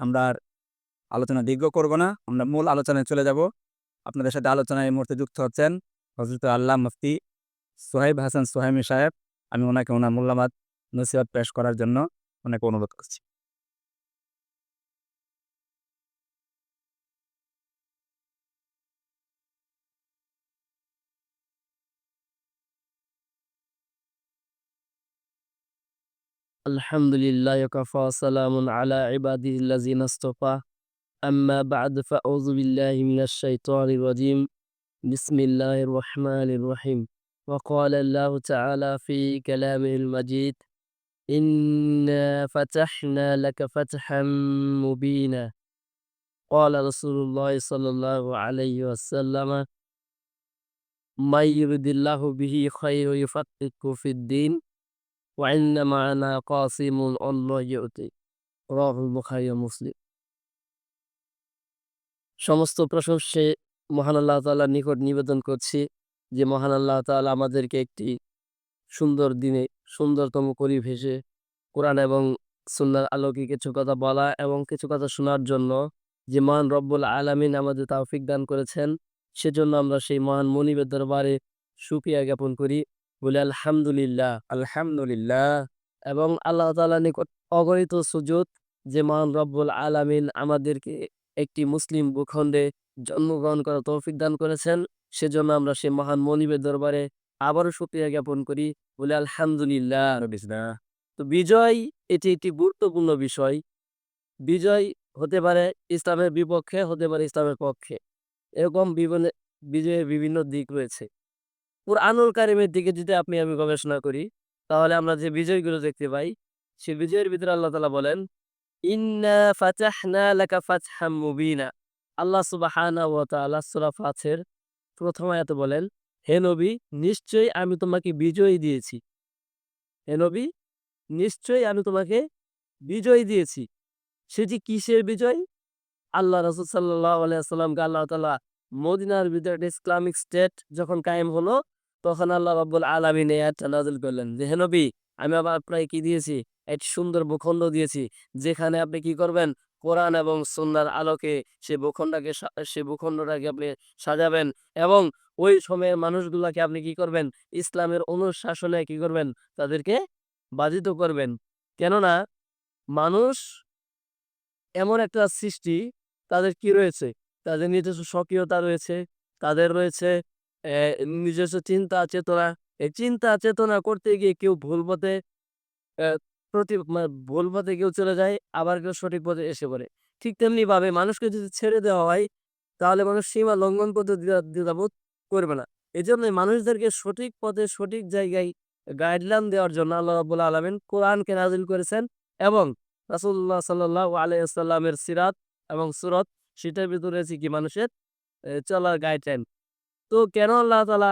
আমরা আর আলোচনা দীর্ঘ করব না। আমরা মূল আলোচনায় চলে যাব। আপনাদের সাথে আলোচনায় এই মুহূর্তে যুক্ত হচ্ছেন হজরত আল্লাহ মুফতি সোহেব হাসান সোহেমি সাহেব। আমি ওনাকে ওনার মূল্যবাদ নসিবাদ পেশ করার জন্য ওনাকে অনুরোধ করছি। الحمد لله وكفى سلام على عباده الذين اصطفى. أما بعد فأعوذ بالله من الشيطان الرجيم. بسم الله الرحمن الرحيم. وقال الله تعالى في كلامه المجيد إنا فتحنا لك فتحا مبينا. قال رسول الله صلى الله عليه وسلم من يرد الله به خير يفقهه في الدين وعند معنا قاسم الله يؤتي রাহুল বুখারী ও মুসলিম সমস্ত প্রশংসে মহান আল্লাহ তাআলার নিকট নিবেদন করছি যে মহান আল্লাহ তাআলা আমাদেরকে একটি সুন্দর দিনে সুন্দরতম পরিবেশে কোরআন এবং সুন্নাহর আলোকে কিছু কথা বলা এবং কিছু কথা শোনার জন্য যে মহান রব্বুল আলামিন আমাদের তৌফিক দান করেছেন সেজন্য আমরা সেই মহান মনিবের দরবারে সুক্রিয়া জ্ঞাপন করি বলে আলহামদুলিল্লাহ। আলহামদুলিল্লাহ। এবং আল্লাহ তালা নিকট অগণিত সুজুদ যে মহান রব্বুল আলামিন আমাদেরকে একটি মুসলিম ভূখণ্ডে জন্মগ্রহণ করার তৌফিক দান করেছেন। সেজন্য আমরা সেই মহান মনিবের দরবারে আবারও শুকরিয়া জ্ঞাপন করি। বলে আলহামদুলিল্লাহ। তো বিজয় এটি একটি গুরুত্বপূর্ণ বিষয়। বিজয় হতে পারে ইসলামের বিপক্ষে হতে পারে ইসলামের পক্ষে। এরকম বিভিন্ন বিজয়ের বিভিন্ন দিক রয়েছে। কুরআনুল কারিমের দিকে যদি আপনি আমি গবেষণা করি, তাহলে আমরা যে বিজয়গুলো দেখতে পাই, সে বিজয়ের ভিতরে আল্লাহ তালা বলেন, ইন্না আল্লাহ প্রথম বলেন, হে নবী, নিশ্চয়ই আমি তোমাকে বিজয় দিয়েছি। হে নবী, নিশ্চয়ই আমি তোমাকে বিজয় দিয়েছি। সেটি কিসের বিজয়? আল্লাহ রসুল সাল্লাহ আল্লাহ তালা মদিনার ভিতরে ইসলামিক স্টেট যখন কায়েম হলো তখন আল্লাহ রাব্বুল আলামিন এই আয়াতটা নাযিল করলেন যে, হে নবী, আমি আবার আপনাকে কি দিয়েছি? একটি সুন্দর ভূখণ্ড দিয়েছি, যেখানে আপনি কি করবেন? কোরআন এবং সুন্নার আলোকে সে ভূখণ্ডটাকে সা- ভূখণ্ডটাকে আপনি সাজাবেন এবং ওই সময়ের মানুষগুলাকে আপনি কি করবেন? ইসলামের অনুশাসনে কি করবেন? তাদেরকে বাধিত করবেন। কেননা মানুষ এমন একটা সৃষ্টি, তাদের কি রয়েছে? তাদের নিজস্ব স্বকীয়তা রয়েছে, তাদের রয়েছে নিজস্ব চিন্তা, চেতনা, এই চিন্তা, চেতনা করতে গিয়ে কেউ ভুল পথে প্রতি ভুল পথে কেউ চলে যায়, আবার কেউ সঠিক পথে এসে পড়ে। ঠিক তেমনি ভাবে মানুষকে যদি ছেড়ে দেওয়া হয়, তাহলে মানুষ সীমা লঙ্ঘন করতে দ্বিধাবোধ করবে না। এই জন্য মানুষদেরকে সঠিক পথে, সঠিক জায়গায় গাইডলাইন দেওয়ার জন্য আল্লাহ রাবুল আলমিন কোরআনকে নাজিল করেছেন এবং রাসুল্লাহ সাল্লাহ আলাইসাল্লামের সিরাত এবং সুরত, সেটার ভিতরে কি? মানুষের চলার গাইডলাইন তো কেন আল্লাহ তালা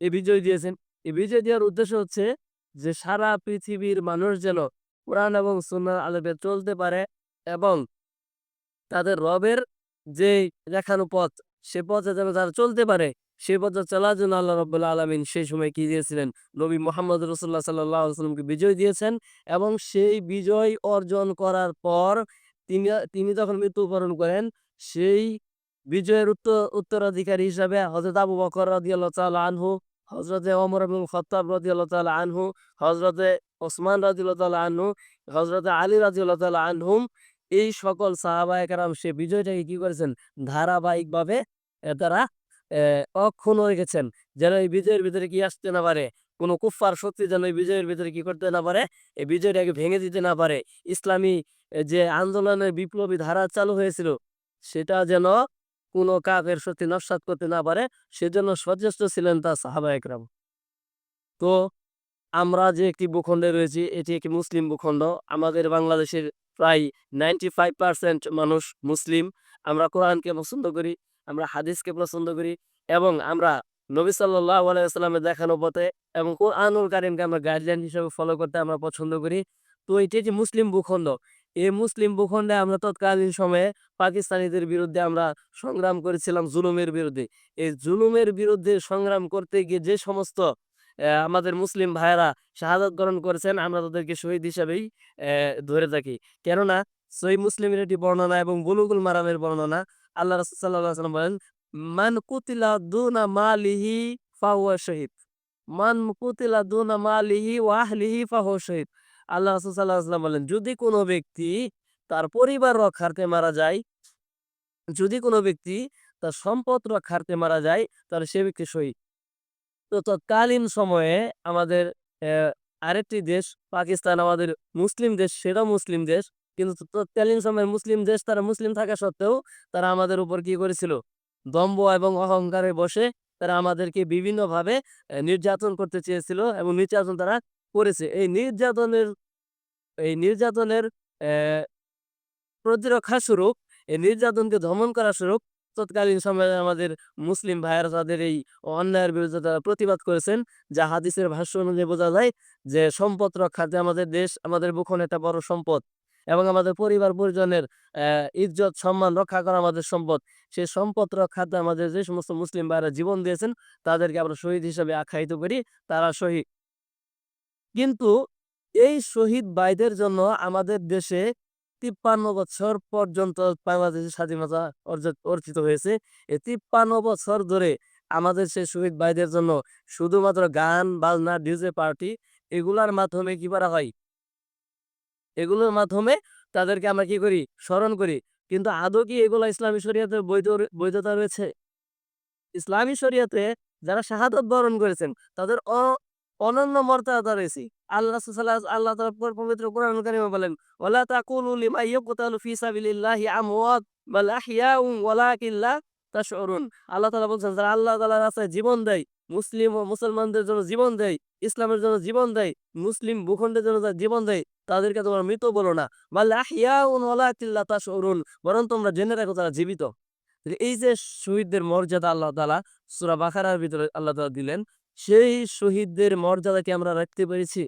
এই বিজয় দিয়েছেন? এই বিজয় দেওয়ার উদ্দেশ্য হচ্ছে যে সারা পৃথিবীর মানুষ যেন কোরআন এবং সুন্নার আলোকে চলতে পারে এবং তাদের রবের যে দেখানো পথ, সে পথে যেন তারা চলতে পারে সেই পথে চলার জন্য আল্লাহ রব্বুল্লা আলমিন সেই সময় কি দিয়েছিলেন? নবী মোহাম্মদ রসুল্লাহ সাল্লামকে বিজয় দিয়েছেন এবং সেই বিজয় অর্জন করার পর তিনি তিনি যখন মৃত্যুবরণ করেন, সেই বিজয়ের উত্তর উত্তরাধিকারী হিসাবে হজরত আবু বকর তাআলা আনহু হজরতে ওমর এবং খত্তাব রাদিয়াল্লাহু তাআলা আনহু হজরতে ওসমান তাআলা আনহু হজরতে আলী তাআলা আনহুম এই সকল সাহাবা একরাম সে বিজয়টাকে কি করেছেন? ধারাবাহিকভাবে তারা আহ, অক্ষুণ্ণ রেখেছেন যেন এই বিজয়ের ভিতরে কি আসতে না পারে? কোনো কুফার শক্তি যেন এই বিজয়ের ভিতরে কি করতে না পারে? এই বিজয়টাকে ভেঙে দিতে না পারে। ইসলামী যে আন্দোলনের বিপ্লবী ধারা চালু হয়েছিল সেটা যেন কোনো কাকের সত্যি নস্বাত করতে না পারে, সেজন্য সচেষ্ট ছিলেন তা সাহাবা একরাম তো আমরা যে একটি ভূখণ্ডে রয়েছি, এটি একটি মুসলিম ভূখণ্ড। আমাদের বাংলাদেশের প্রায় নাইনটি ফাইভ পার্সেন্ট মানুষ মুসলিম। আমরা কোরআনকে পছন্দ করি, আমরা হাদিসকে পছন্দ করি এবং আমরা নবী সাল্লাহ দেখানো পথে এবং কোরআনুল কারিমকে আমরা গাইডলাইন হিসেবে ফলো করতে আমরা পছন্দ করি। তো এটি একটি মুসলিম ভূখণ্ড। এই মুসলিম ভূখণ্ডে আমরা তৎকালীন সময়ে পাকিস্তানিদের বিরুদ্ধে আমরা সংগ্রাম করেছিলাম জুলুমের বিরুদ্ধে। এই জুলুমের বিরুদ্ধে সংগ্রাম করতে গিয়ে যে সমস্ত আমাদের মুসলিম ভাইয়েরা শাহাদত গ্রহণ করেছেন, আমরা তাদেরকে শহীদ হিসাবেই ধরে থাকি। কেননা, সহি মুসলিমের একটি বর্ণনা এবং বুলুগুল মারামের বর্ণনা, আল্লাহ রাসূল সাল্লাল্লাহু আলাইহি ওয়াসাল্লাম বলেন, মান কুতিলা দুনা মালিহি ফাহুয়া শহীদ। মান কুতিলা দুনা মালিহি ওয়া আহলিহি ফাহুয়া শহীদ। আল্লাহ রাসূল সাল্লাল্লাহু আলাইহি ওয়াসাল্লাম বলেন, যদি কোনো ব্যক্তি তার পরিবার রক্ষার্থে মারা যায়, যদি কোনো ব্যক্তি তার সম্পদ রক্ষার্থে মারা যায়, তাহলে সে ব্যক্তি শহীদ। তো তৎকালীন সময়ে আমাদের আরেকটি দেশ, পাকিস্তান, আমাদের মুসলিম দেশ সেটাও মুসলিম দেশ, কিন্তু তৎকালীন সময়ে মুসলিম দেশ, তারা মুসলিম থাকা সত্ত্বেও তারা আমাদের উপর কি করেছিল? দম্ভ এবং অহংকারে বসে তারা আমাদেরকে বিভিন্নভাবে নির্যাতন করতে চেয়েছিল এবং নির্যাতন তারা করেছে। এই নির্যাতনের এই নির্যাতনের প্রতিরক্ষা স্বরূপ, এই নির্যাতনকে দমন করা স্বরূপ তৎকালীন সময়ে আমাদের মুসলিম ভাইয়েরা তাদের এই অন্যায়ের বিরুদ্ধে তারা প্রতিবাদ করেছেন। যা হাদিসের ভাষ্য অনুযায়ী বোঝা যায় যে সম্পদ রক্ষার্থে আমাদের দেশ, আমাদের বুখন একটা বড় সম্পদ এবং আমাদের পরিবার, পরিজনের ইজ্জত, সম্মান রক্ষা করা আমাদের সম্পদ। সেই সম্পদ রক্ষাতে আমাদের যে সমস্ত মুসলিম ভাইয়েরা জীবন দিয়েছেন, তাদেরকে আমরা শহীদ হিসেবে আখ্যায়িত করি। তারা শহীদ কিন্তু এই শহীদ ভাইদের জন্য আমাদের দেশে তিপ্পান্ন বছর পর্যন্ত বাংলাদেশের স্বাধীনতা অর্জিত হয়েছে। এই তিপ্পান্ন বছর ধরে আমাদের সেই শহীদ ভাইদের জন্য শুধুমাত্র গান, বাজনা, ডিজে পার্টি এগুলার মাধ্যমে কি করা হয়? এগুলোর মাধ্যমে তাদেরকে আমরা কি করি? স্মরণ করি। কিন্তু আদৌ কি এগুলো ইসলামী শরিয়াতে বৈধ বৈধতা রয়েছে? ইসলামী শরিয়াতে যারা শাহাদত বরণ করেছেন, তাদের অনন্য মর্যাদা রয়েছে। আল্লাহ আল্লাহ পবিত্র বলেন আল্লাহ যারা আল্লাহ রাস্তায় জীবন দেয়, মুসলিম ও মুসলমানদের জন্য জীবন দেয়, ইসলামের জন্য জীবন দেয়, মুসলিম ভূখণ্ডের জন্য জীবন দেয়, তাদেরকে তোমরা মৃত বলো না। বাল আহইয়াউন ওয়ালাকিন লা তাশউরুন। বরং তোমরা জেনে রাখো তারা জীবিত। এই যে শহীদদের মর্যাদা আল্লাহ তাআলা, সূরা বাকারার ভিতরে আল্লাহ তাআলা দিলেন সেই শহীদদের মর্যাদা কি আমরা রাখতে পেরেছি।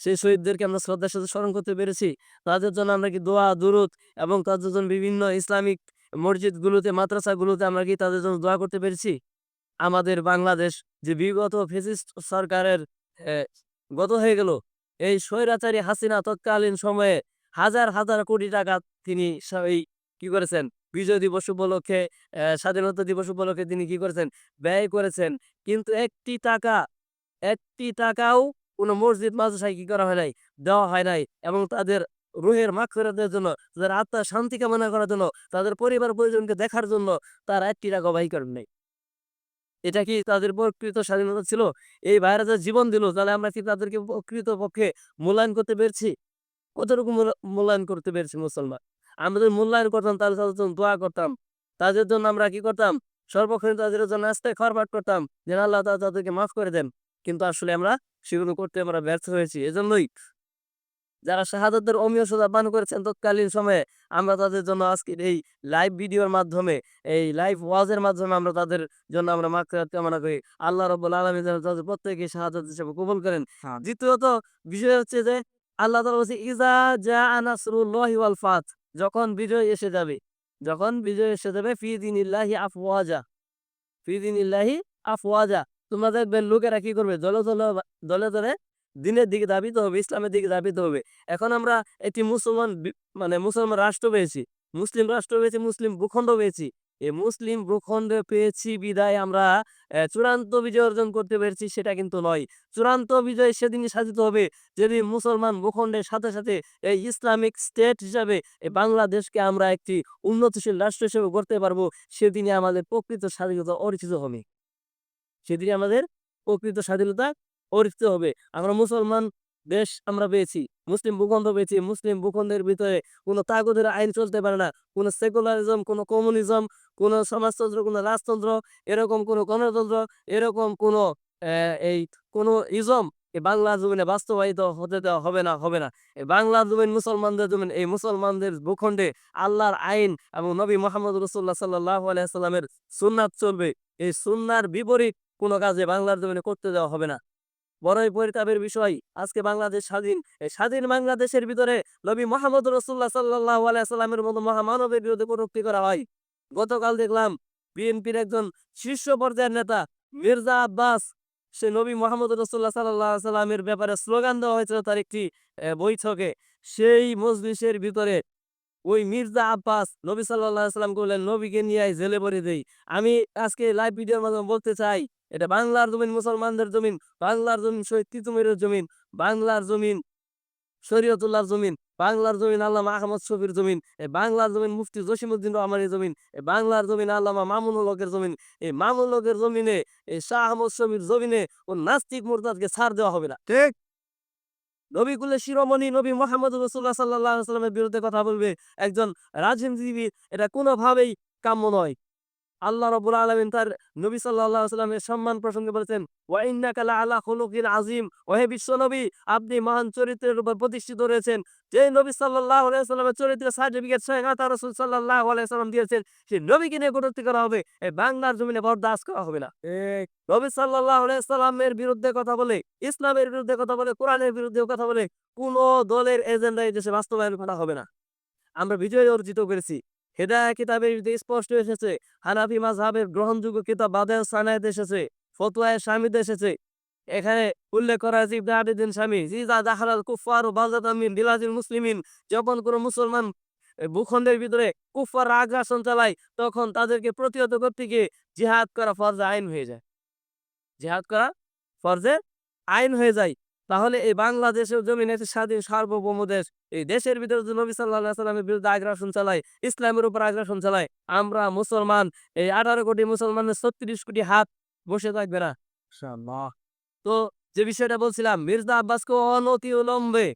সেই শহীদদেরকে আমরা শ্রদ্ধার সাথে স্মরণ করতে পেরেছি। তাদের জন্য আমরা কি দোয়া, দুরুদ এবং তাদের জন্য বিভিন্ন ইসলামিক মসজিদগুলোতে, মাদ্রাসাগুলোতে আমরা কি তাদের জন্য দোয়া করতে পেরেছি? আমাদের বাংলাদেশ যে বিগত ফেসিস্ট সরকারের গত হয়ে গেল, এই স্বৈরাচারী হাসিনা তৎকালীন সময়ে হাজার হাজার কোটি টাকা তিনি কি করেছেন? বিজয় দিবস উপলক্ষে স্বাধীনতা দিবস উপলক্ষে তিনি কি করেছেন? ব্যয় করেছেন। কিন্তু একটি টাকা, একটি টাকাও কোনো মসজিদ, মাদ্রাসায় কি করা হয় নাই? দেওয়া হয় নাই। এবং তাদের রুহের মাগফিরাতের জন্য, তাদের আত্মার শান্তি কামনা করার জন্য, তাদের পরিবার পরিজনকে দেখার জন্য তারা একটি টাকা ব্যয় করেন নাই। এটা কি তাদের প্রকৃত স্বাধীনতা ছিল? এই ভাইরা যে জীবন দিল, তাহলে আমরা কি তাদেরকে প্রকৃত পক্ষে মূল্যায়ন করতে পেরেছি? কতটুকু মূল্যা- মূল্যায়ন করতে পেরেছি মুসলমান? আমাদের মূল্যায়ন করতাম তাদের তাদের জন্য দোয়া করতাম। তাদের জন্য আমরা কি করতাম? সর্বক্ষণ তাদের জন্য আস্তে খরপাট করতাম। যেন আল্লাহ তাআলা তাদেরকে মাফ করে দেন। কিন্তু আসলে আমরা সেগুলো করতে আমরা ব্যর্থ হয়েছি। এজন্যই যারা শাহাদাতের অমীয় সোজা পান করেছেন তৎকালীন সময়ে আমরা তাদের জন্য আজকের এই লাইভ ভিডিওর মাধ্যমে এই লাইভ ওয়াজের মাধ্যমে আমরা তাদের জন্য আমরা মাগফিরাত কামনা করি। আল্লাহ রাব্বুল আলামিন যেন তাদের প্রত্যেককে শাহাদাত হিসেবে কবুল করেন। দ্বিতীয়ত বিষয় হচ্ছে যে আল্লাহ তাআলা বলছে ইজা জা নাসরুল্লাহি ওয়াল ফাত। যখন বিজয় এসে যাবে, যখন বিজয় এসে যাবে ফি দিন ইল্লাহি আফওয়াজা ফি দিনিল্লাহি আফওয়াজা। তোমরা দেখবে লোকেরা কি করবে? দলে দলে দলে দলে দিনের দিকে ধাবিত হবে, ইসলামের দিকে ধাবিত হবে। এখন আমরা একটি মুসলমান মানে মুসলমান রাষ্ট্র পেয়েছি, মুসলিম রাষ্ট্র পেয়েছি, মুসলিম ভূখণ্ড পেয়েছি। এই মুসলিম ভূখণ্ডে পেয়েছি, বিদায় আমরা চূড়ান্ত বিজয় অর্জন করতে পেরেছি সেটা কিন্তু নয়। চূড়ান্ত বিজয় সেদিনই সাধিত হবে যদি মুসলমান ভূখণ্ডের সাথে সাথে এই ইসলামিক স্টেট হিসাবে বাংলাদেশকে আমরা একটি উন্নতশীল রাষ্ট্র হিসেবে গড়তে পারব, সেদিনই আমাদের প্রকৃত স্বাধীনতা অর্জিত হবে। সেদিনই আমাদের প্রকৃত স্বাধীনতা অর্জিত হবে। আমরা মুসলমান দেশ আমরা পেয়েছি, মুসলিম ভূখণ্ড পেয়েছি, মুসলিম ভূখণ্ডের ভিতরে কোনো তাগদের আইন চলতে পারে না, কোনো সেকুলারিজম, কোনো কমিউনিজম, কোনো সমাজতন্ত্র, কোনো রাজতন্ত্র, এরকম কোনো গণতন্ত্র, এরকম কোনো এই কোনো ইজম এই বাংলা জমিনে বাস্তবায়িত হতে দেওয়া হবে না হবে না। এই বাংলা জমিন মুসলমানদের জমিন, এই মুসলমানদের ভূখণ্ডে আল্লাহর আইন এবং নবী মোহাম্মদ রসুল্লাহ সাল্লাহ আলাইসাল্লামের সুন্নাত চলবে। এই সুন্নার বিপরীত কোনো কাজে বাংলার জমিনে করতে দেওয়া হবে না। বড়ই পরিতাপের বিষয়। আজকে বাংলাদেশ স্বাধীন, এই স্বাধীন বাংলাদেশের ভিতরে নবী মোহাম্মদ রসুল্লাহ সাল্লাহ আলাইসাল্লামের মতো মহামানবের বিরুদ্ধে কটূক্তি করা হয়। গতকাল দেখলাম বিএনপির একজন শীর্ষ পর্যায়ের নেতা মির্জা আব্বাস, সে নবী মোহাম্মদ রসুল্লাহ সাল্লাহ সাল্লামের ব্যাপারে স্লোগান দেওয়া হয়েছিল তার একটি বৈঠকে। সেই মজলিসের ভিতরে ওই মির্জা আব্বাস নবী সাল্লাহ সাল্লাম বললেন, নবীকে নিয়ে জেলে ভরে দেই। আমি আজকে লাইভ ভিডিওর মাধ্যমে বলতে চাই, এটা বাংলার জমিন, মুসলমানদের জমিন, বাংলার জমিন শহীদ তিতুমিরের জমিন, বাংলার জমিন শরীয়তুল্লাহর জমিন, বাংলার জমিন আল্লামা আহমদ শফির জমিন এই বাংলার জমিন মুফতি জসিমুদ্দিন রহমানের জমিন এই বাংলার জমিন আল্লামা মামুনুল হকের জমিন এই মামুনুল হকের জমিনে এই শাহ আহমদ শফির জমিনে ও নাস্তিক মোরতাদকে ছাড় দেওয়া হবে না। ঠিক। নবীকুলের শিরোমণি নবী মোহাম্মদ রসুল্লাহ সাল্লাহ সাল্লামের বিরুদ্ধে কথা বলবে একজন রাজনীতিবিদ, এটা কোনোভাবেই কাম্য নয়। আল্লাহ রবুল আলমিন তার নবী সাল্লাহ সাল্লামের সম্মান প্রসঙ্গে বলেছেন ওয়াইন্নাকা আলা খুলুকিন আজিম ওহে বিশ্ব নবী আপনি মহান চরিত্রের উপর প্রতিষ্ঠিত রয়েছেন। যে নবী সাল্লাহ সাল্লামের চরিত্রের সার্টিফিকেট স্বয়ং আতা রসুল সাল্লাহ সাল্লাম দিয়েছেন সেই নবীকে নিয়ে কটূক্তি করা হবে এই বাংলার জমিনে বরদাস্ত করা হবে না। নবী সাল্লাহ সাল্লামের বিরুদ্ধে কথা বলে ইসলামের বিরুদ্ধে কথা বলে কোরআনের বিরুদ্ধে কথা বলে কোন দলের এজেন্ডা এই দেশে বাস্তবায়ন করা হবে না। আমরা বিজয় অর্জিত করেছি। হেদায়া ভিতরে স্পষ্ট এসেছে। হানাফি মাযহাবের গ্রহণযোগ্য কিতাব বাদে সানায়েত এসেছে, ফতোয়ায়ে স্বামীতে এসেছে। এখানে উল্লেখ করা আছে ইবনে আবিদিন স্বামী জিজা দাখালাল কুফার ও বাজাত মিন বিলাদিল মুসলিমিন যখন কোনো মুসলমান ভূখণ্ডের ভিতরে কুফার আগ্রাসন চালায়, তখন তাদেরকে প্রতিহত করতে গিয়ে জিহাদ করা ফরজে আইন হয়ে যায়। জিহাদ করা ফরজে আইন হয়ে যায়। তাহলে এই বাংলাদেশের জমিনে একটি স্বাধীন সার্বভৌম দেশ এই দেশের ভিতরে যদি নবী সাল্লাহ সাল্লামের বিরুদ্ধে আগ্রাসন চালায় ইসলামের উপর আগ্রাসন চালায় আমরা মুসলমান এই আঠারো কোটি মুসলমানের ছত্রিশ কোটি হাত বসে থাকবে না। তো যে বিষয়টা বলছিলাম মির্জা আব্বাসকে অনতি বিলম্বে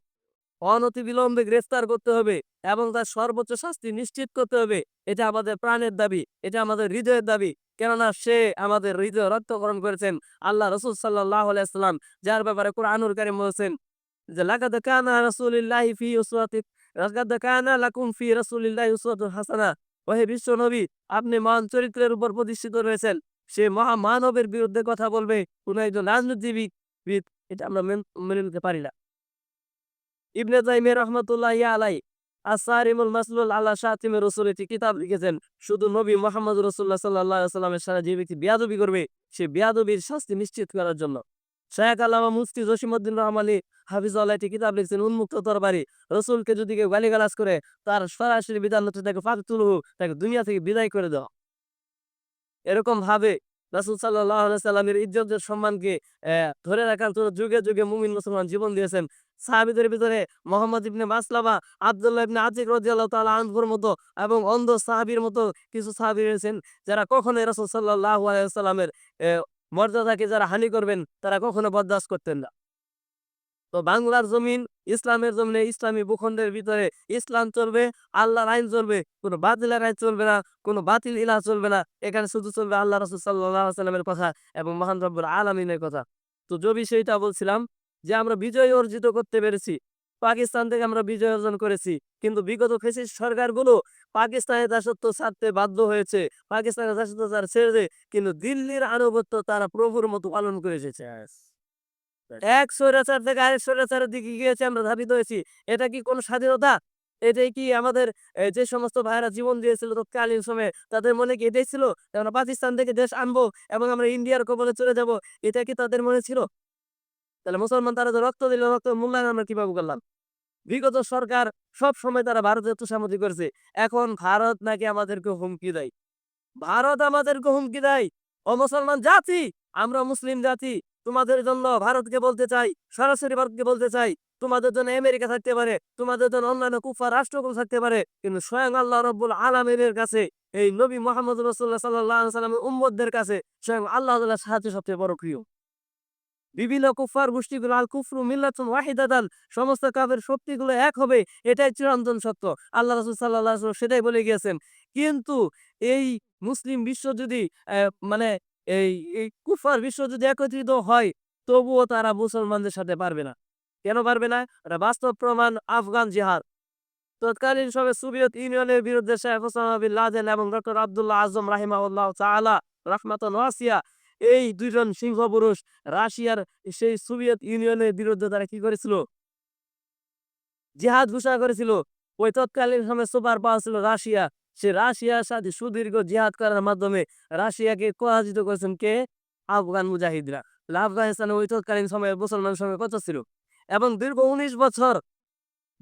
অনতি বিলম্বে গ্রেফতার করতে হবে এবং তার সর্বোচ্চ শাস্তি নিশ্চিত করতে হবে। এটা আমাদের প্রাণের দাবি এটা আমাদের হৃদয়ের দাবি। কেননা সে আমাদের হৃদয় রক্তকরণ করেছেন আল্লাহ রসুল সাল্লাহ আলাইসাল্লাম যার ব্যাপারে কোরআনুল কারিম বলছেন যে লাকাদ কানা রাসূলিল্লাহি ফি উসওয়াতি কানা লাকুম ফি উসওয়াতুন হাসানা। ওহে বিশ্ব নবী আপনি মহান চরিত্রের উপর প্রতিষ্ঠিত রয়েছেন। সে মহা মানবের বিরুদ্ধে কথা বলবে কোন একজন রাজনীতিবিদ বিদ, এটা আমরা মেন- মেনে নিতে পারি না। ইবনে তাইমিয়া রহমতুল্লাহ আলাই আসারিমুল মাসলুল আল্লাহ শাতিমের রসুল একটি কিতাব লিখেছেন। শুধু নবী মোহাম্মদ রসুল্লাহ সাল্লাহ সাল্লামের সারা যে ব্যক্তি বিয়াদবি করবে, সে বিয়াদবির শাস্তি নিশ্চিত করার জন্য। শেখ আল্লামা মুফতি জসিমুদ্দিন রহমানি হাফিজুল্লাহ একটি কিতাব লিখছেন, উন্মুক্ত তরবারি। রসুলকে যদি কেউ গালিগালাজ করে, তার সরাসরি বিধান তাকে ফাঁক তুলু তাকে দুনিয়া থেকে বিদায় করে দেওয়া। এরকম ভাবে রাসুল সাল্লামের ইজ্জতের সম্মানকে ধরে রাখার জন্য যুগে যুগে মুমিন মুসলমান জীবন দিয়েছেন। সাহাবিদের ভিতরে মোহাম্মদ ইবনে মাসলামা, আবদুল্লাহ ইবনে আতিক রাজিয়াল্লাহ তাআলা আনহুর মতো এবং অন্ধ সাহাবীর মতো কিছু সাহাবী রয়েছেন, যারা কখনোই রাসূল সাল্লাল্লাহু আলাইহি সাল্লামের মর্যাদাকে যারা হানি করবেন, তারা কখনো বরদাস্ত করতেন না। তো বাংলার জমিন, ইসলামের জমিনে ইসলামী ভূখণ্ডের ভিতরে ইসলাম চলবে, আল্লাহর আইন চলবে, কোনো বাতিলের আইন চলবে না, কোনো বাতিল ইলা চলবে না, এখানে শুধু চলবে আল্লাহ রসুল সাল্লাহ সাল্লামের কথা এবং মহান রব্বুল আলমিনের কথা। তো যে বিষয়টা বলছিলাম যে আমরা বিজয় অর্জিত করতে পেরেছি, পাকিস্তান থেকে আমরা বিজয় অর্জন করেছি, কিন্তু বিগত ফেসিস সরকারগুলো পাকিস্তানের দাসত্ব ছাড়তে বাধ্য হয়েছে, পাকিস্তানের দাসত্ব তারা ছেড়ে দেয়, কিন্তু দিল্লির আনুগত্য তারা প্রভুর মতো পালন করে এসেছে। এক স্বৈরাচার থেকে আরেক স্বৈরাচারের দিকে গিয়েছে আমরা ধাবিত হয়েছি। এটা কি কোনো স্বাধীনতা? এটাই কি আমাদের যে সমস্ত ভাইরা জীবন দিয়েছিল তৎকালীন সময়ে, তাদের মনে কি এটাই ছিল? আমরা পাকিস্তান থেকে দেশ আনব এবং আমরা ইন্ডিয়ার কবলে চলে যাব, এটা কি তাদের মনে ছিল? তাহলে মুসলমান তারা যে রক্ত দিল, রক্ত মূল্যায়ন আমরা কীভাবে করলাম? বিগত সরকার সব সময় তারা ভারতের তুষামতি করেছে। এখন ভারত নাকি আমাদেরকে হুমকি দেয়। ভারত আমাদেরকে হুমকি দেয়। ও মুসলমান জাতি, আমরা মুসলিম জাতি। তোমাদের জন্য ভারতকে বলতে চাই, সরাসরি ভারতকে বলতে চাই, তোমাদের জন্য আমেরিকা থাকতে পারে, তোমাদের জন্য অন্যান্য কুফা রাষ্ট্রগুলো থাকতে পারে, কিন্তু স্বয়ং আল্লাহ রব্বুল আলমিনের কাছে, এই নবী মোহাম্মদ রসুল্লাহ সাল্লাহ সাল্লামের উম্মদের কাছে স্বয়ং আল্লাহ সাহায্য সবচেয়ে বড় প্রিয়। বিভিন্ন কুফার গোষ্ঠীগুলো আল কুফরু মিল্লাতুন ওয়াহিদাতান, সমস্ত কাফের শক্তিগুলো এক হবে, এটাই চিরন্তন সত্য। আল্লাহ রাসূল ওয়াসাল্লাম সেটাই বলে গিয়েছেন। কিন্তু এই মুসলিম বিশ্ব যদি মানে এই কুফার বিশ্ব যদি একত্রিত হয়, তবুও তারা মুসলমানদের সাথে পারবে না। কেন পারবে না? এটা বাস্তব প্রমাণ আফগান জিহাদ। তৎকালীন সবে সোভিয়েত ইউনিয়নের বিরুদ্ধে শেখ বিন লাদেন এবং ডক্টর আব্দুল্লাহ আজম রাহিমাহুল্লাহ তাআলা রাহমাতুন ওয়াসিয়া এই দুইজন সিংহ পুরুষ রাশিয়ার সেই সোভিয়েত ইউনিয়নের বিরুদ্ধে তারা কি করেছিল? জিহাদ ঘোষণা করেছিল। ওই তৎকালীন সময় সুপার পাওয়ার ছিল রাশিয়া। সে রাশিয়ার সাথে সুদীর্ঘ জিহাদ করার মাধ্যমে রাশিয়াকে পরাজিত করেছেন কে? আফগান মুজাহিদরা। আফগানিস্তানে ওই তৎকালীন সময়ে মুসলমান সময় কত ছিল? এবং দীর্ঘ উনিশ বছর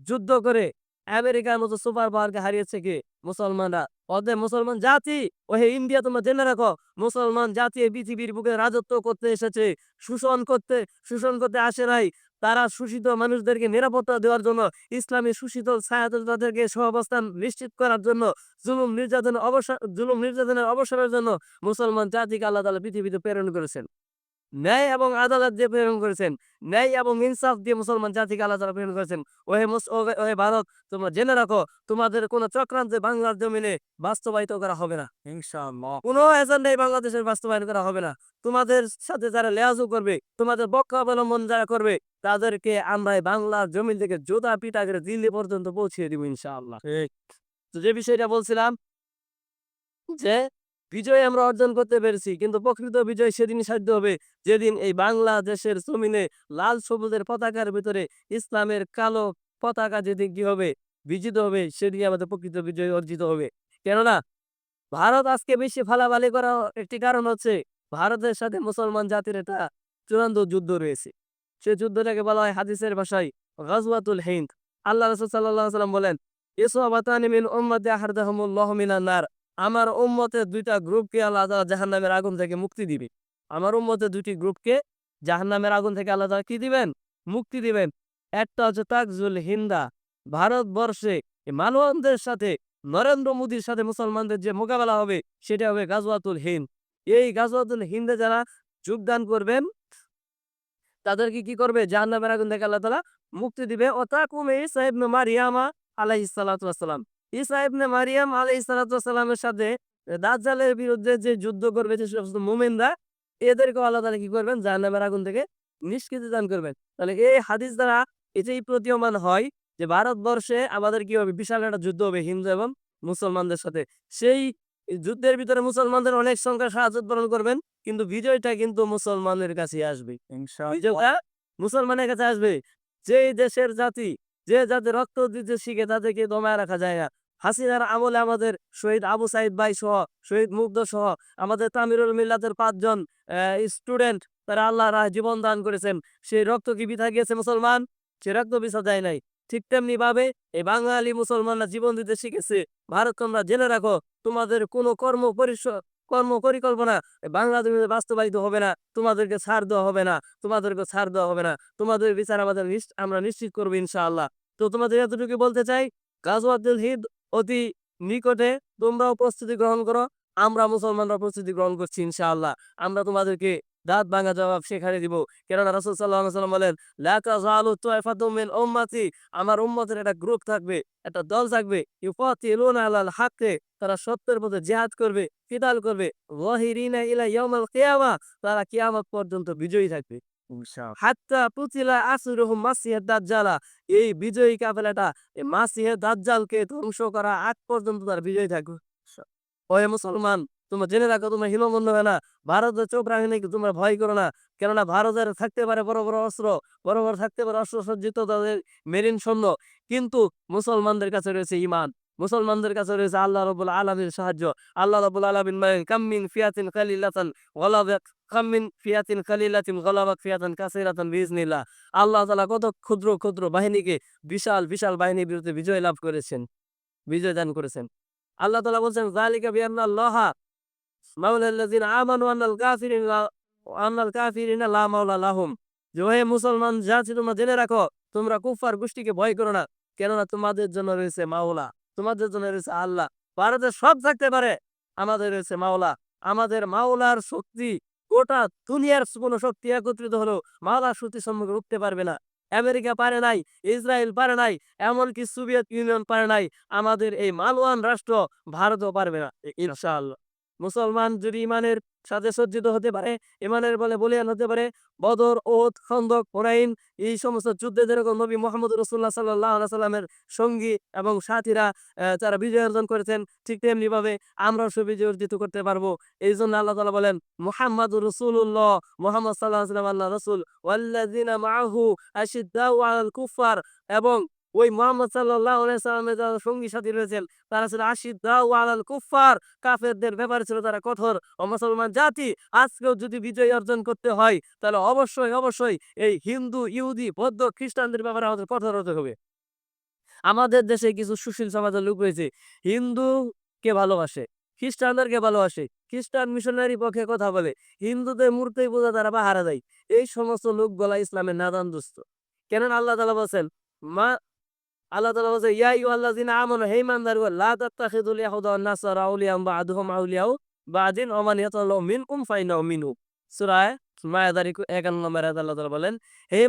যুদ্ধ করে আমেরিকার মতো সুপার পাওয়ারকে হারিয়েছে কি? মুসলমানরা। অতএব মুসলমান জাতি, ওহে ইন্ডিয়া, তোমরা জেনে রাখো, মুসলমান জাতি পৃথিবীর বুকে রাজত্ব করতে এসেছে, শোষণ করতে শোষণ করতে আসে নাই। তারা শোষিত মানুষদেরকে নিরাপত্তা দেওয়ার জন্য, ইসলামী শোষিত ছায়াতল তাদেরকে সহাবস্থান নিশ্চিত করার জন্য, জুলুম নির্যাতনের অবসর জুলুম নির্যাতনের অবসরের জন্য মুসলমান জাতিকে আল্লাহ তালা পৃথিবীতে প্রেরণ করেছেন। ন্যায় এবং আদালত যে প্রেরণ করেছেন ন্যায় এবং ইনসাফ দিয়ে মুসলমান জাতিকে আল্লাহ তাআলা প্রেরণ করেছেন। ওহে মুস ওহে- ভারত তোমরা জেনে রাখো তোমাদের কোনো চক্রান্তে বাংলার জমিনে বাস্তবায়িত করা হবে না। কোনো এজেন্ডাই বাংলাদেশের বাস্তবায়ন করা হবে না। তোমাদের সাথে যারা লেয়াজু করবে তোমাদের পক্ষ অবলম্বন যারা করবে তাদেরকে আমরা বাংলার জমিন থেকে জোতা পিটা করে দিল্লি পর্যন্ত পৌঁছিয়ে দিব ইনশাআল্লাহ। তো যে বিষয়টা বলছিলাম যে বিজয় আমরা অর্জন করতে পেরেছি, কিন্তু প্রকৃত বিজয় সেদিনই সাধ্য হবে। যেদিন এই বাংলাদেশের জমিনে লাল সবুজের পতাকার ভিতরে ইসলামের কালো পতাকা যেদিন কি হবে, বিজিত হবে সেদিন আমাদের প্রকৃত বিজয় অর্জিত হবে। কেননা, ভারত আজকে বেশি ফালাফালি করার একটি কারণ হচ্ছে, ভারতের সাথে মুসলমান জাতির একটা চূড়ান্ত যুদ্ধ রয়েছে। সে যুদ্ধটাকে বলা হয় হাদিসের ভাষায় গজওয়াতুল হিন্দ। আল্লাহ রসুল সাল্লাহ সাল্লাম বলেন, ইসওয়াবাতানি মিন উম্মতি আহারদাহুমুল্লাহ আমার উম্মতের দুইটা গ্রুপকে আল্লাহ তাআলা জাহান্নামের আগুন থেকে মুক্তি দিবে। আমার উম্মতের দুইটি গ্রুপকে জাহান্নামের আগুন থেকে আল্লাহ তাআলা কি দিবেন? মুক্তি দিবেন। একটা হচ্ছে তাকজুল হিন্দা। ভারতবর্ষে মালওয়ানদের সাথে, নরেন্দ্র মোদীর সাথে মুসলমানদের যে মোকাবেলা হবে, সেটা হবে গাজওয়াতুল হিন্দ। এই গাজওয়াতুল হিন্দে যারা যোগদান করবেন, তাদেরকে কি করবে? জাহান্নামের আগুন থেকে আল্লাহ তাআলা মুক্তি দিবে। ও তাকুমে ইবনে মারিয়ামা আলাইহিস ঈসা ইবনে মারিয়াম আলাইহিস সালাতু ওয়াসসালামের সাথে দাজ্জালের বিরুদ্ধে যে যুদ্ধ করবে যে সমস্ত মুমিনরা এদেরকে আল্লাহ তাআলা কি করবেন? জাহান্নামের আগুন থেকে নিষ্কৃতি দান করবেন। তাহলে এই হাদিস দ্বারা এটাই প্রতীয়মান হয় যে ভারতবর্ষে আমাদের কি হবে? বিশাল একটা যুদ্ধ হবে হিন্দু এবং মুসলমানদের সাথে। সেই যুদ্ধের ভিতরে মুসলমানদের অনেক সংখ্যা সাহায্য উৎপাদন করবেন কিন্তু বিজয়টা কিন্তু মুসলমানের কাছে আসবে। বিজয়টা মুসলমানের কাছে আসবে। যে দেশের জাতি যে যাদের রক্ত দিতে শিখে তাদেরকে দমায় রাখা যায় না। হাসিনার আমলে আমাদের শহীদ আবু সাইদ ভাই সহ, শহীদ মুগ্ধ সহ, আমাদের তামিরুল মিল্লাতের পাঁচজন স্টুডেন্ট তারা আল্লাহ রাহ জীবন দান করেছেন। সেই রক্ত কি বিথা গিয়েছে মুসলমান? সে রক্ত বিছা যায় নাই। ঠিক তেমনি ভাবে এই বাঙালি মুসলমানরা জীবন দিতে শিখেছে। ভারত তোমরা জেনে রাখো, তোমাদের কোনো কর্ম কর্ম পরিকল্পনা বাংলাদেশে বাস্তবায়িত হবে না। তোমাদেরকে ছাড় দেওয়া হবে না। তোমাদেরকে ছাড় দেওয়া হবে না। তোমাদের বিচার আমাদের আমরা নিশ্চিত করব ইনশাআল্লাহ। তো তোমাদের এতটুকু বলতে চাই গাজওয়াতুল হিদ অতি নিকটে তোমরাও প্রস্তুতি গ্রহণ করো, আমরা মুসলমানরা প্রস্তুতি গ্রহণ করছি, ইনশাআল্লাহ। আমরা তোমাদেরকে দাঁত ভাঙা জবাব সেখানে দিব। কেননা রাসূল সাল্লাল্লাহু আলাইহি বলেন, লা তাযালু তাইফাতুম আমার উম্মতের একটা গ্রুপ থাকবে, একটা দল থাকবে। ইউফাতিলুনা তারা সত্যের পথে জিহাদ করবে কিতাল করবে। তারা কিয়ামত পর্যন্ত বিজয়ী থাকবে। হাত্তা পুতিলা আসুরুহুম মাসিহে দাজ্জালা। এই বিজয়ী কাফেলাটা এই মাসিহে দাজ্জালকে ধ্বংস করা আগ পর্যন্ত তার বিজয়ী থাকবে। ওহে মুসলমান তোমরা জেনে রাখো তোমরা হিমবন্ধ হবে না। ভারতের চোখ রাখি তোমরা ভয় করো না? কেননা ভারতের থাকতে পারে বড় বড় অস্ত্র বড় বড় থাকতে পারে অস্ত্র সজ্জিত তাদের মেরিন সৈন্য। কিন্তু মুসলমানদের কাছে রয়েছে ইমান। মুসলমানদের কাছে রয়েছে আল্লাহ রবুল আলমীর সাহায্য। আল্লাহ রবুল আলমিন কাম্মিন ফিয়াতিন কালিলাতান গলাবাক কাম্মিন ফিয়াতিন কালিলাতিন গলাবাক ফিয়াতান কাসিরাতান বিজনিল্লাহ আল্লাহ তাআলা কত ক্ষুদ্র ক্ষুদ্র বাহিনীকে বিশাল বিশাল বাহিনীর বিরুদ্ধে বিজয় লাভ করেছেন, বিজয় দান করেছেন। আল্লাহ তাআলা বলছেন, যালিকা বিআন্নাল্লাহ মাওলাল্লাযিনা আমানু আন্নাল কাফিরিনা আন্নাল কাফিরিনা লা মাওলা লাহুম। যে মুসলমান জাতি তোমরা জেনে রাখো, তোমরা কুফার গোষ্ঠীকে ভয় করো না, কেননা তোমাদের জন্য রয়েছে মাওলা। তোমাদের জন্য রয়েছে আল্লাহ। ভারতে সব থাকতে পারে। আমাদের রয়েছে মাওলা। আমাদের মাওলার শক্তি গোটা দুনিয়ার কোনো শক্তি একত্রিত হলেও মাওলার শক্তি সম্মুখে উঠতে পারবে না। আমেরিকা পারে নাই, ইসরায়েল পারে নাই, এমনকি সোভিয়েত ইউনিয়ন পারে নাই। আমাদের এই মালওয়ান রাষ্ট্র ভারতও পারবে না, ইনশাআল্লাহ। মুসলমান যদি ইমানের সাথে সজ্জিত হতে পারে, ইমানের বলে বলিয়ান হতে পারে, বদর ওত খন্দক, হোনাইন, এই সমস্ত যুদ্ধে যেরকম নবী মোহাম্মদ রসুল্লাহ সাল্লাহ সাল্লামের সঙ্গী এবং সাথীরা তারা বিজয় অর্জন করেছেন, ঠিক তেমনি ভাবে আমরাও সে বিজয় অর্জিত করতে পারব। এই জন্য আল্লাহ তালা বলেন মোহাম্মদ রসুল্লাহ মোহাম্মদ সাল্লাহ সাল্লাম আল্লাহ রসুল, ওয়াল্লাযিনা মাহু আশিদ্দাউ আলাল কুফার এবং ওই মোহাম্মদ সাল্লাহ সাল্লামের যারা সঙ্গী সাথী রয়েছেন, তারা ছিল আশিদ্দাউ আলাল কুফার কাফেরদের ব্যাপারে ছিল তারা কঠোর ও মুসলমান জাতি। আজকেও যদি বিজয় অর্জন করতে হয়, তাহলে অবশ্যই অবশ্যই এই হিন্দু, ইহুদি, বৌদ্ধ, খ্রিস্টানদের ব্যাপারে আমাদের কঠোর হতে হবে। আমাদের দেশে কিছু সুশীল সমাজের লোক রয়েছে। হিন্দুকে ভালোবাসে খ্রিস্টানদেরকে ভালোবাসে? খ্রিস্টান মিশনারি পক্ষে কথা বলে। হিন্দুদের মূর্তি পূজা তারা পাহারা দেয়। এই সমস্ত লোকগুলা ইসলামের নাদান দুস্থ কেননা আল্লাহ তালা বলছেন, মা আল্লাহ তালা বলছে, ইয়া আল্লাহ দিন আমন, হে মানদার লা তাত্তাখিদুল ইয়াহুদা ওয়ান নাসারা আউলিয়া বা'দুহুম আউলিয়াউ বা'দিন ওয়া মান ইয়াতাল্লাহু মিনকুম ফাইন্নাহু মিনহু সূরা মায়াদার 51 নম্বর বলেন, হে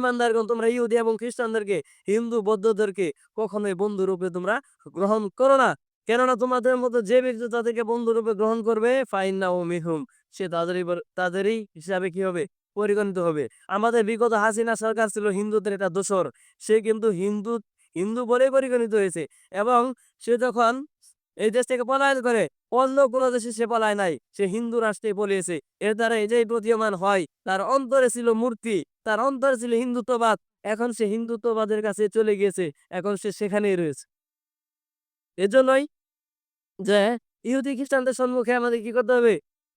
তোমরা ইহুদি এবং খ্রিস্টানদেরকে, হিন্দু বৌদ্ধদেরকে কখনোই বন্ধু রূপে তোমরা গ্রহণ করো না। কেননা তোমাদের মধ্যে যে ব্যক্তি তাদেরকে বন্ধু রূপে গ্রহণ করবে ফাইন্নাহু মিনহুম, সে তাদেরই তাদেরই হিসাবে কি হবে? পরিগণিত হবে। আমাদের বিগত হাসিনা সরকার ছিল হিন্দুদের এটা দোষর। সে কিন্তু হিন্দু হিন্দু বলেই পরিগণিত হয়েছে। এবং সে যখন এই দেশ থেকে পলায়ন করে, অন্য কোনো দেশে সে পলায় নাই, সে হিন্দু রাষ্ট্রে পলিয়েছে। এর দ্বারা এই যে প্রতীয়মান হয়। তার অন্তরে ছিল মূর্তি, তার অন্তরে ছিল হিন্দুত্ববাদ। এখন সে হিন্দুত্ববাদের কাছে চলে গিয়েছে। এখন সে সেখানেই রয়েছে। এজন্যই যে ইহুদি খ্রিস্টানদের সম্মুখে আমাদের কি করতে হবে?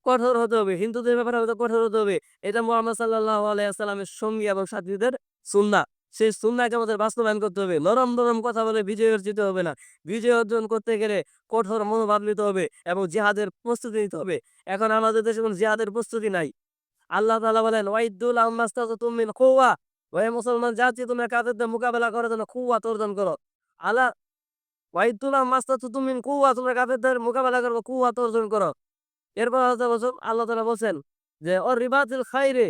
কঠোর হতে হবে। হিন্দুদের ব্যাপারে আমাদের কঠোর হতে হবে। এটা মোহাম্মদ সাল্লাহ আলাইসাল্লামের সঙ্গী এবং সাথীদের সুন্না সেই সুন্নাকে আমাদের বাস্তবায়ন করতে হবে। নরম নরম কথা বলে বিজয় অর্জিত হবে না। বিজয় অর্জন করতে গেলে কঠোর মনোভাব নিতে হবে এবং জিহাদের প্রস্তুতি নিতে হবে। এখন আমাদের দেশে কোনো জিহাদের প্রস্তুতি নাই। আল্লাহ তাআলা বলেন ওয়াইদুল আহমাস্তাজ তুমিন কুওয়া। ওহে মুসলমান জাতি, তোমরা কাফেরদের মোকাবেলা করার জন্য কুওয়াত অর্জন করো। আল্লাহ ওয়াইদুল আহমাস্তাজ তুমিন কুওয়া। তোমরা কাফেরদের মোকাবেলা করো কুওয়াত অর্জন করো। এরপর আল্লাহ তাআলা বলছেন যে ওর রিবাতিল খাইরে,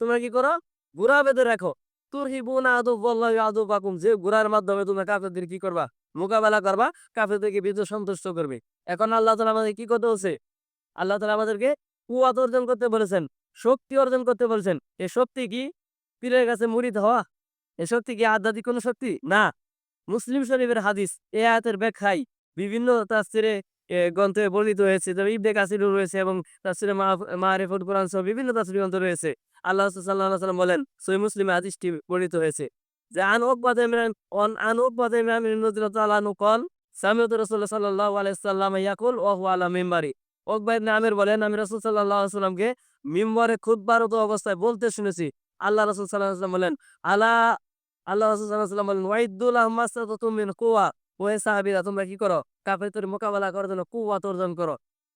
তোমরা কি করো? ঘোড়া বেঁধে রাখো। মাধ্যমে মোকাবেলা করবা আমাদেরকে কুয়াত অর্জন করতে বলেছেন শক্তি অর্জন করতে বলেছেন। এই শক্তি কি? পীরের কাছে এই শক্তি কি আধ্যাত্মিক কোনো শক্তি? না। মুসলিম শরীফের হাদিস এ আয়াতের ব্যাখ্যায় বিভিন্ন এ, গ্রন্থে বর্ণিত হয়েছে তবে ইবনে কাসিরও রয়েছে এবং তাফসিরে মারিফুল কোরআন সহ বিভিন্ন তাফসির গ্রন্থ রয়েছে। আল্লাহ আলাইহি সাল্লাম বলেন, সহিহ মুসলিমে হাদিসটি বর্ণিত হয়েছে যে, আন উকবাত ইমরান আন উকবাত ইমরান রাদিয়াল্লাহু কল সামিউতু রাসূলুল্লাহ সাল্লাল্লাহু আলাইহি সাল্লাম ইয়াকুল ওয়া হুয়া আলা মিম্বারি। উকবা ইবনে বলেন, আমি রাসূল সাল্লাল্লাহু আলাইহি সাল্লামকে মিম্বরে খুতবারত অবস্থায় বলতে শুনেছি। আল্লাহ রাসূল সাল্লাল্লাহু আলাইহি সাল্লাম বলেন, আলা আল্লাহ রাসূল সাল্লাল্লাহু সাল্লাম বলেন ওয়াইদুল আহমাসাতুম মিন কুওয়া। ওহে সাহাবীরা, তোমরা কি করো? কাফেরদের মোকাবেলা করার জন্য কুওয়াত অর্জন করো।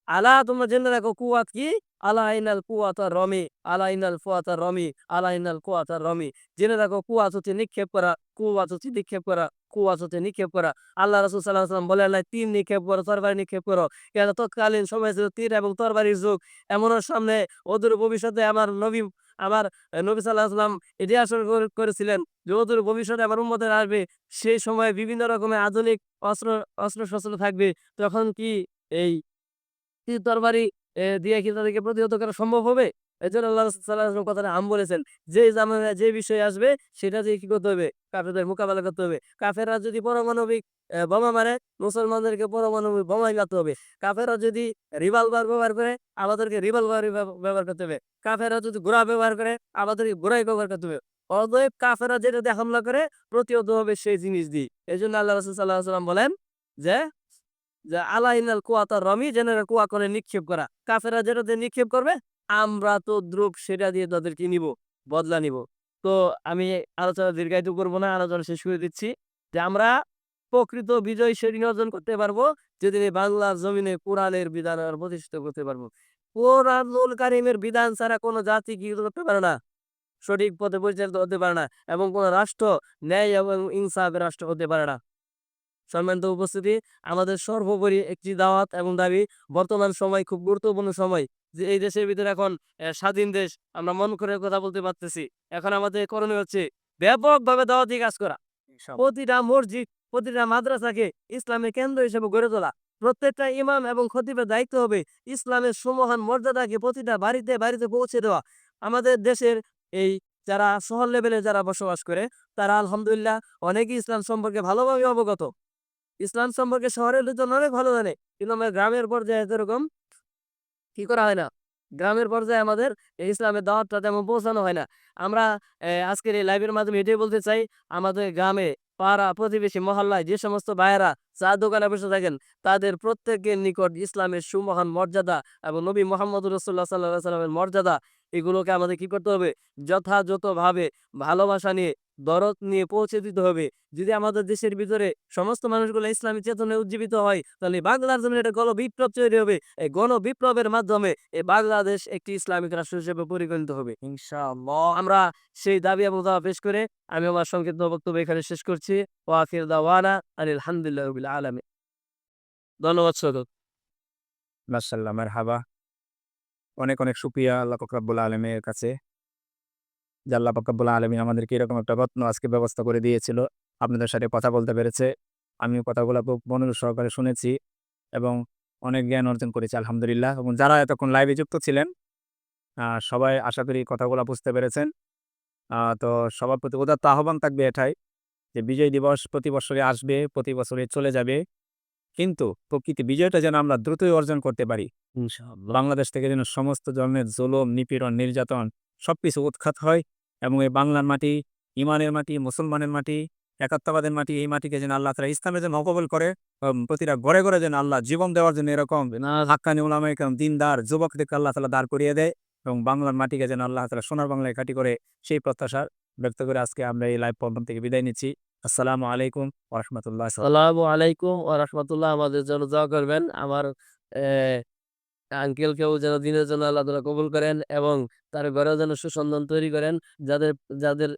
আলা, তোমরা জেনে রাখো কুওয়াত কি? আলা ইনাল কুয়াতা রমি, আলা ইনাল ফুয়াতা রমি, আলা ইনাল কুয়াতা রমি। জেনে রাখো কুয়াত হচ্ছে নিক্ষেপ করা কুয়াত হচ্ছে নিক্ষেপ করা কুয়াত হচ্ছে নিক্ষেপ করা। আল্লাহ রসুল সাল্লাহ সাল্লাম বলে আল্লাহ তীর নিক্ষেপ করো, তরবারি নিক্ষেপ করো। কেন তৎকালীন সময় ছিল তীর এবং তরবারির যুগ। এমন সামনে অদূর ভবিষ্যতে আমার নবী আমার নবী সাল্লাহ আসলাম এটি আসল করেছিলেন। যে অদূর ভবিষ্যতে আমার উন্মতের আসবে, সেই সময় বিভিন্ন রকমের আধুনিক অস্ত্র অস্ত্র শস্ত্র থাকবে। তখন কি এই তীর তরবারি দিয়ে কি তাদেরকে প্রতিহত করা সম্ভব হবে? এই জন্য আল্লাহ সাল্লাহ কথাটা আম বলেছেন, যে জামানা যে বিষয় আসবে, সেটা দিয়ে কি করতে হবে? কাফেরদের মোকাবেলা করতে হবে। কাফেররা যদি পারমাণবিক বোমা মারে, মুসলমানদেরকে পারমাণবিক বোমাই মারতে হবে। কাফেররা যদি রিভলভার ব্যবহার করে, আমাদেরকে রিভলভার ব্যবহার করতে হবে। কাফেররা যদি ঘোড়া ব্যবহার করে, আমাদেরকে ঘোড়াই ব্যবহার করতে হবে। অতএব কাফেররা যেটা দিয়ে হামলা করে, প্রতিহত হবে সেই জিনিস দিয়ে। এই জন্য আল্লাহ রসুল সাল্লাহ সাল্লাম বলেন যে যে আলাইনাল কুয়াতা রমি জেনারেল কুয়া করে নিক্ষেপ করা। কাফেরা যেটা দিয়ে নিক্ষেপ করবে আমরা তো দ্রুপ সেটা দিয়ে তাদেরকে নিব, বদলা নিব। তো আমি আলোচনা দীর্ঘায়িত করব না, আলোচনা শেষ করে দিচ্ছি যে আমরা প্রকৃত বিজয় সেদিন অর্জন করতে পারব এই বাংলার জমিনে কোরআনের বিধান প্রতিষ্ঠিত করতে পারব। কোরআনুল কারিমের বিধান ছাড়া কোনো জাতি কি করতে পারে না? সঠিক পথে পরিচালিত হতে পারে না এবং কোনো রাষ্ট্র ন্যায় এবং ইনসাফের রাষ্ট্র হতে পারে না। সম্মানিত উপস্থিতি আমাদের সর্বোপরি একটি দাওয়াত এবং দাবি বর্তমান সময় খুব গুরুত্বপূর্ণ সময় যে এই দেশের ভিতরে এখন স্বাধীন দেশ আমরা মন করে কথা বলতে পারতেছি। এখন আমাদের করণীয় হচ্ছে ব্যাপকভাবে দাওয়াতি কাজ করা। প্রতিটা মসজিদ প্রতিটা মাদ্রাসাকে ইসলামের কেন্দ্র হিসেবে গড়ে তোলা। প্রত্যেকটা ইমাম এবং খতিবের দায়িত্ব হবে ইসলামের সুমহান মর্যাদাকে প্রতিটা বাড়িতে বাড়িতে পৌঁছে দেওয়া। আমাদের দেশের এই যারা শহর লেভেলে যারা বসবাস করে তারা আলহামদুলিল্লাহ অনেকেই ইসলাম সম্পর্কে ভালোভাবে অবগত। ইসলাম সম্পর্কে শহরের লোকজন অনেক ভালো জানে, কিন্তু আমার গ্রামের পর্যায়ে এরকম কি করা হয় না। গ্রামের পর্যায়ে আমাদের ইসলামের দাওয়াতটা তেমন পৌঁছানো হয় না। আমরা আজকের এই লাইভের মাধ্যমে এটাই বলতে চাই, আমাদের গ্রামে পাড়া প্রতিবেশী মহল্লায় যে সমস্ত ভাইয়েরা চা দোকানে বসে থাকেন, তাদের প্রত্যেকের নিকট ইসলামের সুমহান মর্যাদা এবং নবী মোহাম্মদ রসুল্লাহ সাল্লাহ সাল্লামের মর্যাদা এগুলোকে আমাদের কি করতে হবে? যথাযথভাবে ভালোবাসা নিয়ে, দরদ নিয়ে পৌঁছে দিতে হবে। যদি আমাদের দেশের ভিতরে সমস্ত মানুষগুলো ইসলামী চেতনায় উজ্জীবিত হয়, তাহলে বাংলার জন্য একটা গণ বিপ্লব তৈরি হবে। এই গণ বিপ্লবের মাধ্যমে এই বাংলাদেশ একটি ইসলামিক রাষ্ট্র হিসেবে পরিগণিত হবে। আমরা সেই দাবি এবং দাওয়া পেশ করে আমি আমার সংক্ষিপ্ত বক্তব্য এখানে শেষ করছি। ও আখির দাওয়ানা আলহামদুলিল্লাহ আলমী ধন্যবাদ সদর। মাসাল্লাহ হাবা অনেক অনেক সুপ্রিয়া আল্লাহ ফকরাবুল আলমের কাছে। যে আল্লাহ ফকরাবুল আলমী আমাদেরকে এরকম একটা রত্ন আজকে ব্যবস্থা করে দিয়েছিল। আপনাদের সাথে কথা বলতে পেরেছে। আমিও কথাগুলো খুব মনোযোগ সহকারে শুনেছি এবং অনেক জ্ঞান অর্জন করেছি, আলহামদুলিল্লাহ। এবং যারা এতক্ষণ লাইভে যুক্ত ছিলেন সবাই আশা করি কথাগুলো বুঝতে পেরেছেন। তো সবার প্রতি উদাত্ত আহ্বান থাকবে এটাই যে বিজয় দিবস প্রতি বছরে আসবে, প্রতি বছরে চলে যাবে। কিন্তু প্রকৃতি বিজয়টা যেন আমরা দ্রুতই অর্জন করতে পারি। বাংলাদেশ থেকে যেন সমস্ত ধরনের জুলুম নিপীড়ন নির্যাতন সবকিছু উৎখাত হয় এবং এই বাংলার মাটি ইমানের মাটি মুসলমানের মাটি একাত্মবাদের মাটি এই মাটিকে যেন আল্লাহ তারা ইসলামের জন্য অকবল করে প্রতিটা ঘরে ঘরে যেন আল্লাহ জীবন দেওয়ার জন্য এরকম হাক্কানি উলামা একরম দিনদার যুবকদেরকে আল্লাহ তালা দাঁড় করিয়ে দেয় এবং বাংলার মাটিকে যেন আল্লাহ তালা সোনার বাংলায় কাটি করে সেই প্রত্যাশা ব্যক্ত করে আজকে আমরা এই লাইভ প্রোগ্রাম থেকে বিদায় নিচ্ছি। আসসালামু আলাইকুম ওরহমতুল্লাহ আসসালামু আলাইকুম ও রহমতুল্লাহ আমাদের জন্য দোয়া করবেন। আমার আঙ্কেলকেও যেন দিনের জন্য আল্লাহ তাআলা কবুল করেন এবং তার ঘরেও যেন সুসন্ধান তৈরি করেন, যাদের যাদের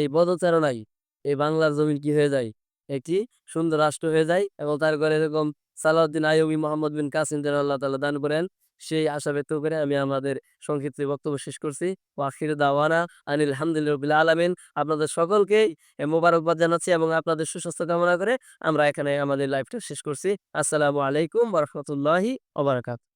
এই পদচারণায় এই বাংলার জমিন কি হয়ে যায়, একটি সুন্দর রাষ্ট্র হয়ে যায় এবং তার ঘরে এরকম সালাউদ্দিন আইয়ুবী মোহাম্মদ বিন কাসিম যেন আল্লাহ তাআলা দান করেন। সেই আশা ব্যক্ত করে আমি আমাদের সংক্ষিপ্ত বক্তব্য শেষ করছি। ও আখির দাওয়ানা আনিল হামদুলিল্লাহ আলমিন। আপনাদের সকলকেই মোবারকবাদ জানাচ্ছি এবং আপনাদের সুস্বাস্থ্য কামনা করে আমরা এখানে আমাদের লাইফটা শেষ করছি। আসসালামু আলাইকুম বরহমতুল্লাহি বারাকাতুহু।